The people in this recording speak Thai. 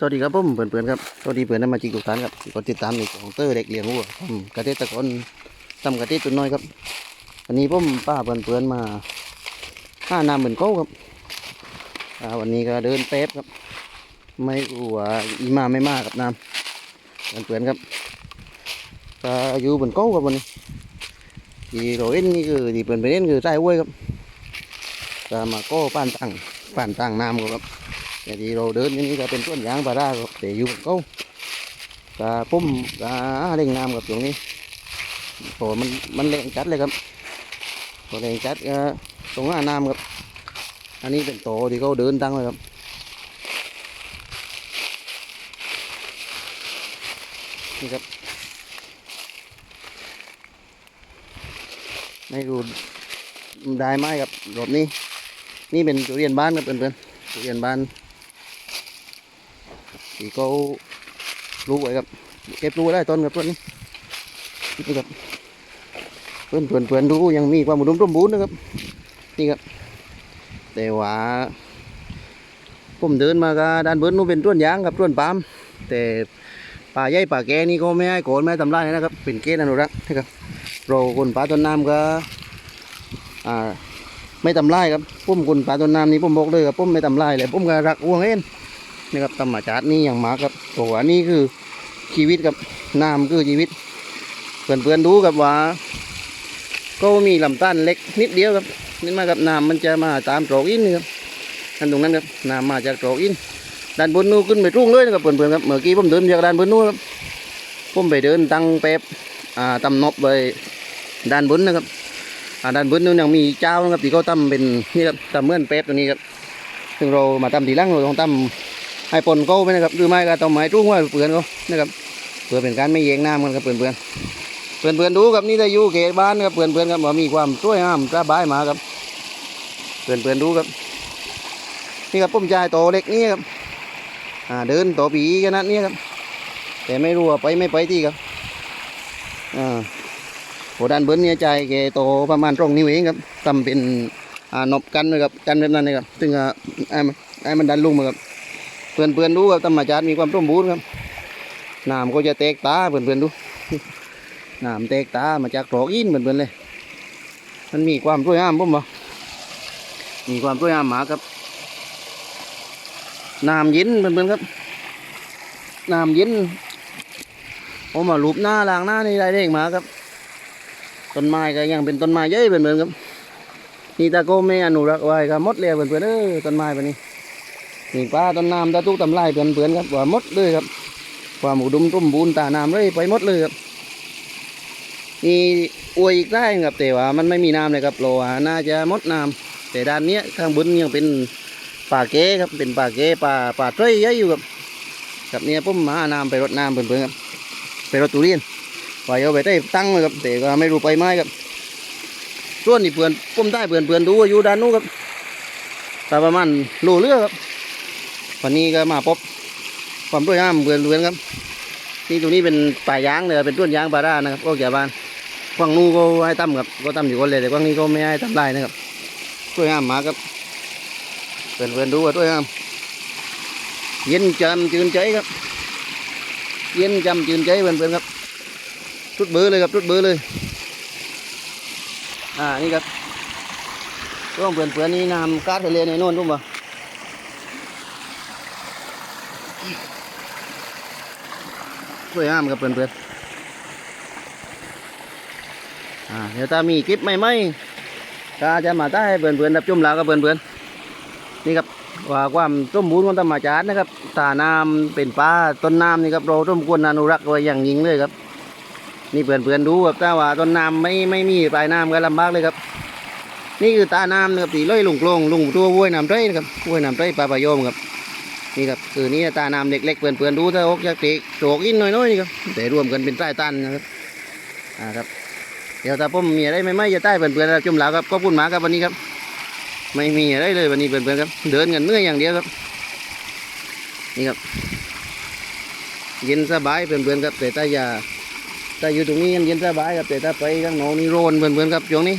สวัสดีครับผมเพื่อนๆครับสวัสดีเพื่อนๆมาจิกทุกท่านครับกดติดตามในของเตอร์เด็กเลี้ยงวัวทำเกษตรกรทำเกษตรตัวน้อยครับวันนี้ผมป้าเพื่อนๆมาห้าน้ำเหมือนเก้าครับวันนี้ก็เดินเป๊บครับ ไม่กลัวอีมาไม่มากครับน้ำเพื่อนๆครับก็อยู่บนเก้าครับวันนี้ที่เราเล่นนี่คือที่เพื่อนไปเล่นคือใต้ห้วยครับก็มาโก้ป้านตั้ง ป้านตั้งน้ำครับแต่ที่เราเดินย่างนี้ก็เป็นต้นยางพาราครับแต่อยู่บนเขากะปุ่มกะเล่งน้ำกับตรงนี้โหมันมันแรงจัดเลยครับพอแรงจัดก็ตรงหน้าน้ำครับอันนี้เป็นโตที่เขาเดินตั้งเลยครับนี่ครับไม่รู้ได้ไหมครับรถนี้ นี่เป็นทุเรียนบ้านครับเพื่อนๆทุเรียนบ้าน thì cô lú vậy gặp kép lú ได้ต้นกับต้นนี้นี่ครับเพื่อนเพื่อนเพื่อนดูยังมีความอุดมสมบูรณ์นะครับ นี่ครับ แต่ว่าผมเดินมาก็ด้านบนนู้นเป็นต้นยางครับต้นปาล์มแต่ป่าใหญ่ป่าแก่นี่ก็ไม่ให้โกนไม่ทำลายนะครับ เป็นเกณฑ์อนุรักษ์นะครับเราคนป่าต้นน้ำก็อ่า ไม่ทำลายครับผมคนป่าต้นน้ำนี่ผมบอกเลยครับผมไม่ทำลายเลยผมก็รักอ้วงเองนี่ครับธรรมชาตินี่อย่างมากครับตัวนี่คือชีวิตครับน้ำคือชีวิตเพื่อนๆดูกับว่า ก็มีลำต้านเล็กนิดเดียวครับนี่มากับน้ำมันจะมาตามโตรกอินนี่ครับอันตรงนั้นครับน้ำมาจากโตรกอินด้านบนนู้นขึ้นไปรุ่งเลยนะครับเพื่อนๆครับเมื่อกี้ผมเดินจากด้านบนนู้นครับผมไปเดินตั้งแป๊บอ่าตำนบไปด้านบนนะครับ อ่าด้านบนนู้นยังมีเจ้านะครับที่เขาทำเป็นนี่ครับทำเมื่อนแป๊บตัวนี้ครับซึ่งเรามาทำทีหลังเราต้องทำให้ปนเขาไปนะครับหรือไม่ก็ต้องไม้รุ่งไว้เปื่อนเขานะครับเพื่อเป็นการไม่แยงน้ำกันครับเพื่อนเพื่อนเพื่อนเพื่อนดูครับนี่ได้อยู่เขตบ้านครับเพื่อนเพื่อนๆครับว่ามีความสวยงามสบายมาครับเพื่อนเพื่อนๆดูครับ นี่ครับผมชายโตเล็กนี่ครับอ่าเดินโตปีขนาดนี้ครับ แต่ไม่รู้ว่าไปไม่ไปที่ครับอ่า โหด้านบนเนี่ยใจแกโตประมาณตรงนิ้วเองครับทำเป็นอ่านบกันนะครับกันแบบนั้นนะครับซึ่งอ่าไอ้มันไอ้มันดันลุ่มครับเพื่อนเพื่อนๆดูครับธรรมชาติมีความสมบูรณ์ครับน้ำก็จะแตกตาเพื่อนเพื่อนๆดูน้ำแตกตามาจากโรกอินเพื่อนเพื่อนๆเลย มันมีความสวยงามผมบอกมีความสวยงามหมากครับน้ำเย็นเพื่อนเพื่อนๆครับน้ำเย็นผมมาลูบหน้าล้างหน้านี่ได้เองมาครับ ต้นไม้ก็ยังเป็นต้นไม้เยอะเพื่อนเพื่อนครับนี่ตาโกไม่อนุรักษ์ไว้ก็หมดเลยเพื่อนเพื่อนๆเออต้นไม้แบบนี้นี่ปลาต้นน้ำตาตุกตำลายเพื่อนๆครับว่ามดเลยครับความอุดมสมบูรณ์ตาน้ำเลยไปหมดเลยครับนี่อวยอีกได้ครับแต่ว่ามันไม่มีน้ำเลยครับโลว่าน่าจะมดน้ำแต่ด้านเนี้ยข้างบนยังเป็นป่าเก้ครับเป็นป่าเก้ป่าป่าเตยเยอะอยู่ครับกับเนี่ยผมมาหาน้ำไปรดน้ำเพื่อนๆครับไปรดตุเรียน ว่าเอาไปได้ตั้งเลยครับแต่ก็ไม่รู้ไปไหมครับส่วนนี่เพื่อนผมได้เพื่อนเพื่อนดูอยู่ด้านนู้นครับแต่ประมาณโลเรือครับวันนี้ก็มาพบความด้วยงามเพื่อนเพื่อนครับนี่ตรงนี้เป็นป่ายางเลยเป็นต้นยางปารานะครับก็จากบ้านกวางนู้ก็ให้ตั้มครับก็ตั้มอยู่คนเลยแต่กว้างนี้ก็ไม่ให้ตั้มได้นะครับด้วยงามมากครับเพื่อนเพื่อนดูว่าด้วยงามเย็นจำจืนใจครับ เย็นจำจืนใจเพื่อนเพื่อนครับ ทุดเบอร์เลยครับทุดเบอร์เลย อ่านี่ครับช่วงเพื่อนเพื่อนนี่น้ำกาดทะเลในโน่นรู้ปะสวยงามครับเพื่อนๆอ่าเดี๋ยวถ้ามีคลิปใหม่ๆก็จะมาได้เพื่อนๆรับชมแล้วกับเพื่อนๆนี่ครับว่าความสมบูรณ์ของธรรมชาตินะครับตาน้ำเป็นปลาต้นน้ำนี่ครับเราต้องควรอนุรักษ์ไว้อย่างยิ่งเลยครับ นี่เพื่อนๆดูครับถ้าว่าต้นน้ำไม่ไม่มีปลายน้ำก็ลำบากเลยครับ นี่คือตาน้ำนะครับตีเล่ยลงโกลงลงตัวว้วยน้ำไร่นะครับว้วยน้ำไร่ปลาปลาโยมครับนี่ครับคือนี่ตาน้ำเล็กๆเปื่อนๆดูถ้าอกจากตะโจกอินหน่อยๆนี่ครับแต่รวมกันเป็นใต้ตันนะครับอ่าครับ เดี๋ยวถ้าผมมีอะไรไม่ไม่จะใต้เปื่อนๆรับชมแล้วครับก็พูดหมาครับวันนี้ครับ ไม่มีอะไรเลยวันนี้เปื่อนๆครับ เดินกันเนื่อยอย่างเดียวครับ นี่ครับเย็นสบายเปื่อนๆครับแต่ถ้าอย่า แต่อยู่ตรงนี้เย็นสบายครับแต่ถ้าไปข้างนอกนี่ร้อนเปื่อนๆครับช่วงนี้